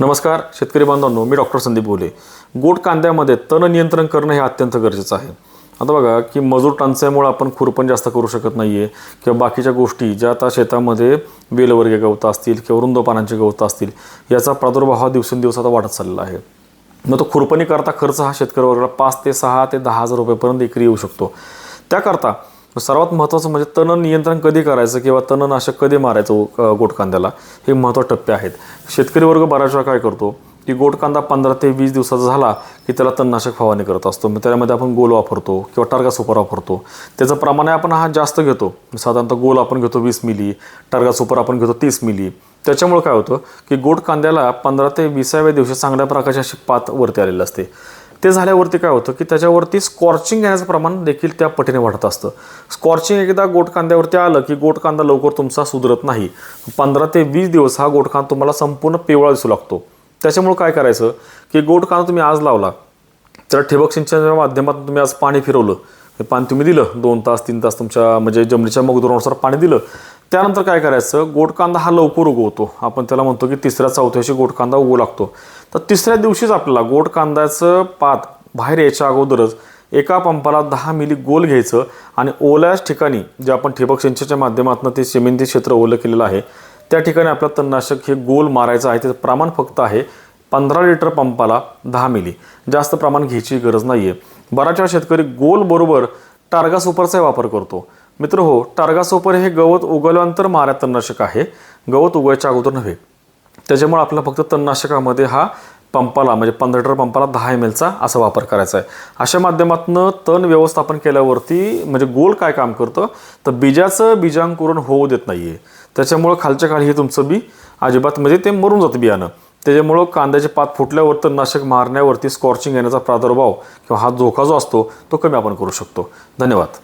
नमस्कार शेतकरी बांधवांनो मी डॉक्टर संदीप बोले. गोट कांद्यामध्ये तण नियंत्रण करणं हे अत्यंत गरजेचं आहे. आता बघा की मजूर टंचाईमुळे आपण खुरपण जास्त करू शकत नाही आहे किंवा बाकीच्या गोष्टी ज्या आता शेतामध्ये बेलवर्गीय गवतं असतील किंवा रुंद पानांची गवतं असतील याचा प्रादुर्भाव हा दिवसेंदिवस आता वाढत चाललेला आहे. मग तो खुरपणी करता खर्च हा शेतकरी वर्गाला पाच ते सहा ते दहा हजार रुपयेपर्यंत एकरी येऊ शकतो. त्याकरता सर्वात महत्त्वाचं म्हणजे तण नियंत्रण कधी करायचं किंवा तणनाशक कधी मारायचं गोटकांद्याला? हे महत्त्वाचे टप्पे आहेत. शेतकरी वर्ग बऱ्याच वेळा काय करतो की गोटकांदा पंधरा ते वीस दिवसाचा झाला की त्याला तणनाशक फवारणी करत असतो. मग त्यामध्ये आपण गोल वापरतो किंवा टार्गा सुपर वापरतो. त्याचं प्रमाण आपण हा जास्त घेतो. साधारणतः गोल आपण घेतो वीस मिली टार्गा सुपर आपण घेतो तीस मिली. त्याच्यामुळे काय होतं की गोट कांद्याला पंधरा ते विसाव्या दिवशी चांगल्या प्रकारची अशी पात वरती आलेली असते. ते झाल्यावरती काय होतं की त्याच्यावरती स्कॉर्चिंग येण्याचं प्रमाण देखील त्या पटीने वाढत असतं. स्कॉर्चिंग एकदा गोट कांद्यावरती आलं की गोट कांदा लवकर तुमचा सुधरत नाही. पंधरा ते वीस दिवस हा गोट कांदा तुम्हाला संपूर्ण पिवळा दिसू लागतो. त्याच्यामुळे काय करायचं की गोट कांदा तुम्ही आज लावला तर ठिबक सिंचनाच्या माध्यमातून तुम्ही आज पाणी फिरवलं. हे पाणी तुम्ही दिलं दोन तास तीन तास तुमच्या म्हणजे जमिनीच्या मगदुरानुसार पाणी दिलं. त्यानंतर काय करायचं? गोड कांदा हा लवकर उगवतो. आपण त्याला म्हणतो की तिसऱ्या चौथ्याशी दिवशी गोड कांदा उगवू लागतो. तर तिसऱ्या दिवशीच आपल्याला गोड कांद्याचं पात बाहेर यायच्या अगोदरच एका पंपाला दहा मिली गोल घ्यायचं आणि ओल्याच ठिकाणी जे आपण ठिबक सिंचनाच्या माध्यमातून ते जमिनी क्षेत्र ओलं केलेलं आहे त्या ठिकाणी आपलं तणनाशक हे गोल मारायचं आहे. त्याचं प्रमाण फक्त आहे पंधरा लिटर पंपाला दहा मिली. जास्त प्रमाण घ्यायची गरज नाही आहे बऱ्याच वेळा शेतकरी गोल बरोबर टार्गा सुपरचाही वापर करतो. मित्र हो टार्गासोपर हे गवत उगवल्यानंतर मारा तणनाशक आहे. गवत उगवायच्या अगोदर नव्हे. त्याच्यामुळे आपल्याला फक्त तणनाशकामध्ये हा पंपाला म्हणजे पंधरा लिटर पंपाला दहा एम एलचा असा वापर करायचा आहे. अशा माध्यमातून तण व्यवस्थापन केल्यावरती म्हणजे गोल काय काम करतं? तर बीजाचं बीजांकुरण होऊ देत नाही आहे त्याच्यामुळं खालच्या खाली हे तुमचं बी अजिबात म्हणजे ते मरून जातं बियाणं. त्याच्यामुळं कांद्याचे पात फुटल्यावर तणनाशक मारण्यावरती स्कॉर्चिंग येण्याचा प्रादुर्भाव किंवा हा धोका जो असतो तो कमी आपण करू शकतो. धन्यवाद.